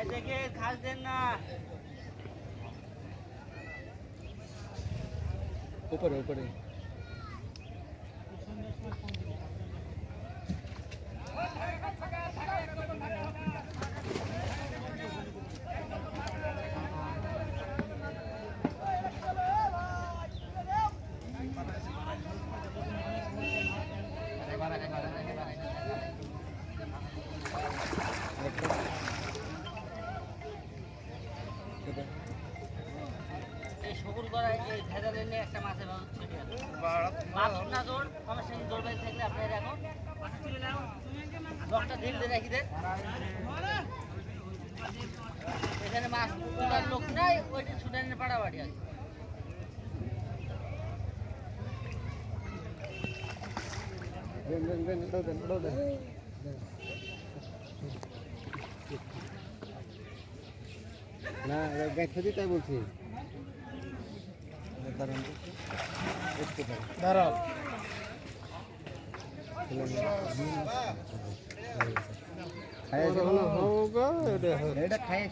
ভাই দেখে খাস দেন না উপরে উপরে এই সবুল করা এই ভেজালে নিয়ে একটা মাছের আছে মাছ না জোর আমার সঙ্গে জোর বাইরে থাকলে আপনি রাখুন দশটা ঢিল দিয়ে রাখি দেন। এখানে মাছ তোলার লোক নাই ওইটা সুদানের পাড়াবাড়ি আছে। দেন দেন দেন দেন দেন। না গেছে দিতে বলছি। দাঁড়াও। খাইয়ে